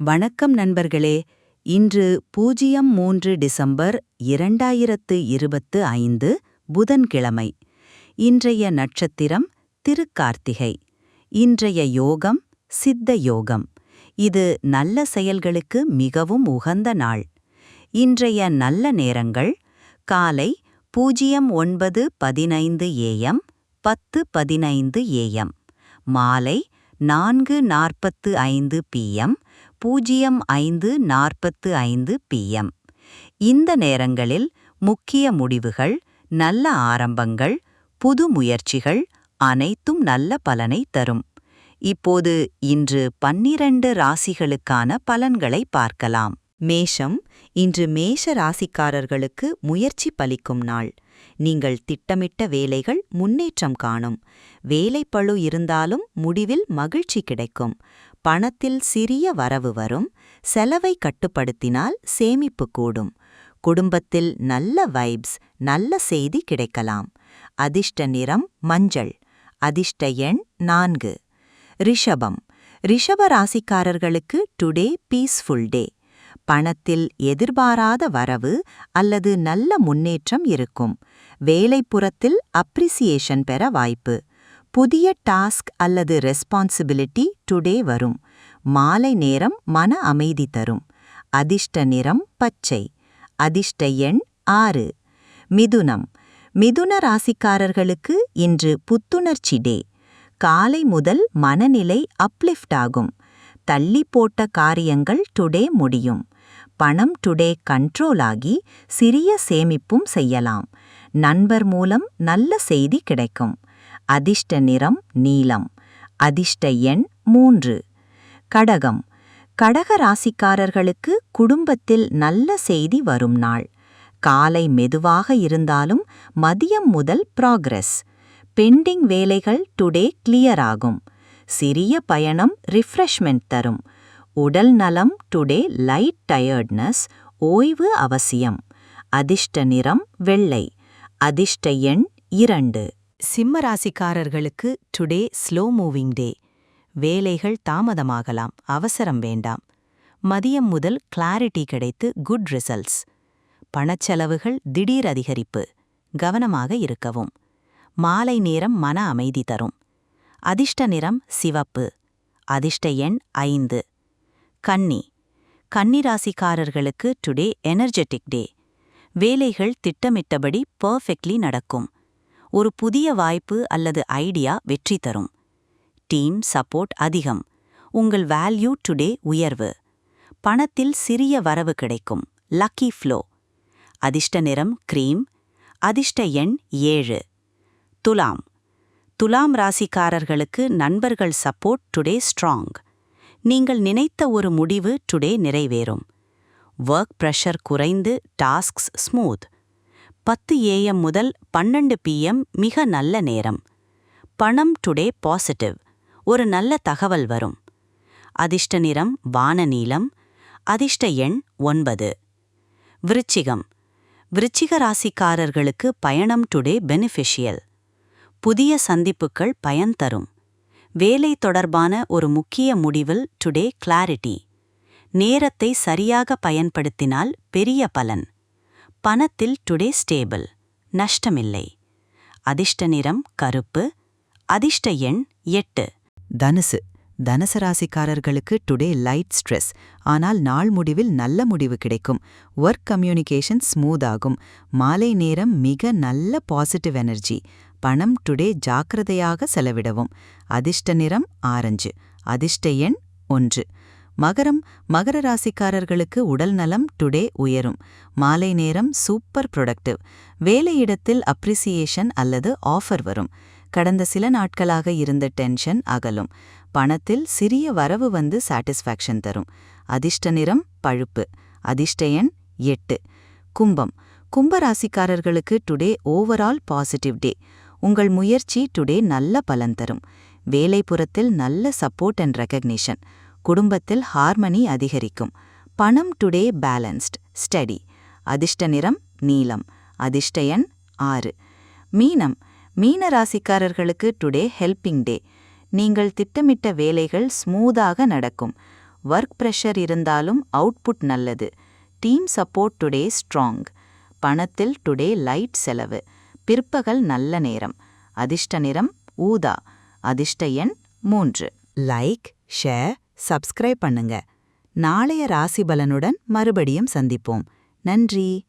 வணக்கம் நண்பர்களே. இன்று பூஜ்ஜியம் மூன்று டிசம்பர் இரண்டாயிரத்து இருபத்து ஐந்து புதன்கிழமை. இன்றைய நட்சத்திரம் திருக்கார்த்திகை. இன்றைய யோகம் சித்த யோகம். இது நல்ல செயல்களுக்கு மிகவும் உகந்த நாள். இன்றைய நல்ல நேரங்கள் காலை பூஜ்ஜியம் ஒன்பது பதினைந்து ஏஎம் பத்து பதினைந்து ஏஎம் மாலை நான்கு நாற்பத்து ஐந்து பிஎம் பூஜ்ஜியம் ஐந்து நாற்பத்து ஐந்து பிஎம் இந்த நேரங்களில் முக்கிய முடிவுகள் நல்ல ஆரம்பங்கள் புது முயற்சிகள் அனைத்தும் நல்ல பலனை தரும். இப்போது இன்று பன்னிரண்டு ராசிகளுக்கான பலன்களை பார்க்கலாம். மேஷம் இன்று மேஷ ராசிக்காரர்களுக்கு முயற்சி பலிக்கும் நாள். நீங்கள் திட்டமிட்ட வேலைகள் முன்னேற்றம் காணும். வேலைப்பழு இருந்தாலும் முடிவில் மகிழ்ச்சி கிடைக்கும். பணத்தில் சிறிய வரவு வரும் செலவை கட்டுப்படுத்தினால் சேமிப்பு கூடும். குடும்பத்தில் நல்ல வைப்ஸ் நல்ல செய்தி கிடைக்கலாம். அதிர்ஷ்ட நிறம் மஞ்சள் அதிர்ஷ்ட எண் நான்கு. ரிஷபம் ரிஷப ராசிக்காரர்களுக்கு டுடே பீஸ்ஃபுல் டே பணத்தில் எதிர்பாராத வரவு அல்லது நல்ல முன்னேற்றம் இருக்கும். வேலைப்புறத்தில் அப்ரிசியேஷன் பெற வாய்ப்பு. புதிய டாஸ்க் அல்லது ரெஸ்பான்சிபிலிட்டி டுடே வரும். மாலை நேரம் மன அமைதி தரும். அதிர்ஷ்ட நிறம் பச்சை. அதிர்ஷ்ட எண் ஆறு. மிதுனம். மிதுன ராசிக்காரர்களுக்கு இன்று புத்துணர்ச்சி டே. காலை முதல் மனநிலை அப்லிஃப்ட் ஆகும். தள்ளி போட்ட காரியங்கள் டுடே முடியும். பணம் டுடே கண்ட்ரோல் ஆகி சிறிய சேமிப்பும் செய்யலாம். நண்பர் மூலம் நல்ல செய்தி கிடைக்கும். அதிர்ஷ்ட நிறம் நீலம். அதிர்ஷ்ட எண் மூன்று. கடகம். கடக ராசிக்காரர்களுக்கு குடும்பத்தில் நல்ல செய்தி வரும் நாள். காலை மெதுவாக இருந்தாலும் மதியம் முதல் ப்ராக்ரஸ். பெண்டிங் வேலைகள் டுடே கிளியர் ஆகும். சிறிய பயணம் ரிஃப்ரெஷ்மெண்ட் தரும். உடல் நலம் டுடே லைட் டயர்ட்னஸ் ஓய்வு அவசியம். அதிர்ஷ்ட நிறம் வெள்ளை. அதிர்ஷ்ட எண் இரண்டு. சிம்ம ராசிக்காரர்களுக்கு டுடே ஸ்லோ மூவிங் டே. வேலைகள் தாமதமாகலாம் அவசரம் வேண்டாம். மதியம் முதல் கிளாரிட்டி கிடைத்து குட் ரிசல்ட்ஸ். பணச்செலவுகள் திடீர் அதிகரிப்பு. கவனமாக இருக்கவும். மாலை நேரம் மன அமைதி தரும். அதிர்ஷ்ட நிறம் சிவப்பு. அதிர்ஷ்ட எண் ஐந்து. கன்னி. கன்னி ராசிக்காரர்களுக்கு டுடே எனர்ஜெட்டிக் டே. வேலைகள் திட்டமிட்டபடி பர்ஃபெக்ட்லி நடக்கும். ஒரு புதிய வாய்ப்பு அல்லது ஐடியா வெற்றி தரும். டீம் சப்போர்ட் அதிகம். உங்கள் வேல்யூ டுடே உயர்வு. பணத்தில் சிறிய வரவு கிடைக்கும். Lucky flow. அதிர்ஷ்ட நிறம் கிரீம். அதிர்ஷ்ட எண் ஏழு. துலாம். துலாம் ராசிக்காரர்களுக்கு நண்பர்கள் சப்போர்ட் டுடே ஸ்ட்ராங். நீங்கள் நினைத்த ஒரு முடிவு டுடே நிறைவேறும். ஒர்க் ப்ரெஷர் குறைந்து டாஸ்க்ஸ் ஸ்மூத். பத்து ஏஎம் முதல் பன்னெண்டு பிஎம் மிக நல்ல நேரம். பணம் டுடே பாசிட்டிவ். ஒரு நல்ல தகவல் வரும். அதிர்ஷ்ட நிறம் வான நீலம். அதிர்ஷ்ட எண் ஒன்பது. விருச்சிகம். விருச்சிக ராசிக்காரர்களுக்கு பயணம் டுடே பெனிஃபிஷியல். புதிய சந்திப்புகள் பயன் தரும். வேலை தொடர்பான ஒரு முக்கிய முடிவில் டுடே கிளாரிட்டி. நேரத்தை சரியாக பயன்படுத்தினால் பெரிய பலன். பணத்தில் டுடே ஸ்டேபிள் நஷ்டமில்லை. அதிர்ஷ்ட நிறம் கருப்பு அதிர்ஷ்ட எண் எட்டு. தனுசு. தனுசு ராசிக்காரர்களுக்கு டுடே லைட் ஸ்ட்ரெஸ். ஆனால் நாள் முடிவில் நல்ல முடிவு கிடைக்கும். ஒர்க் கம்யூனிகேஷன் ஸ்மூத் ஆகும். மாலை நேரம் மிக நல்ல பாசிட்டிவ் எனர்ஜி. பணம் டுடே ஜாக்கிரதையாக செலவிடவும். அதிர்ஷ்ட நிறம் ஆரஞ்சு. அதிர்ஷ்ட எண் ஒன்று. மகரம் மகர ராசிக்காரர்களுக்கு உடல் நலம் டுடே உயரும். மாலை நேரம் சூப்பர் ப்ரொடக்டிவ். வேலையிடத்தில் அப்ரிசியேஷன் அல்லது ஆஃபர் வரும். கடந்த சில நாட்களாக இருந்த டென்ஷன் அகலும். பணத்தில் சிறிய வரவு வந்து சாட்டிஸ்ஃபேக்ஷன் தரும். அதிர்ஷ்ட நிறம் பழுப்பு. அதிர்ஷ்ட எண் எட்டு. கும்பம். கும்ப ராசிக்காரர்களுக்கு டுடே ஓவரால் பாசிட்டிவ் டே. உங்கள் முயற்சி டுடே நல்ல பலன் தரும். வேலைப்புறத்தில் நல்ல சப்போர்ட் அண்ட் ரெக்கக்னிஷன் குடும்பத்தில் ஹார்மனி அதிகரிக்கும். பணம் டுடே பேலன்ஸ்ட் ஸ்டடி அதிர்ஷ்ட நிறம் நீலம். அதிர்ஷ்ட எண் ஆறு. மீனம். மீன ராசிக்காரர்களுக்கு டுடே ஹெல்பிங் டே நீங்கள் திட்டமிட்ட வேலைகள் ஸ்மூதாக நடக்கும். ஒர்க் ப்ரெஷர் இருந்தாலும் அவுட்புட் நல்லது. டீம் சப்போர்ட் டுடே ஸ்ட்ராங் பணத்தில் டுடே லைட் செலவு. பிற்பகல் நல்ல நேரம். அதிர்ஷ்ட நிறம் ஊதா. அதிர்ஷ்ட எண் மூன்று. லைக் ஷேர் சப்ஸ்கிரைப் பண்ணுங்க. நாளைய ராசிபலனுடன் மறுபடியும் சந்திப்போம். நன்றி.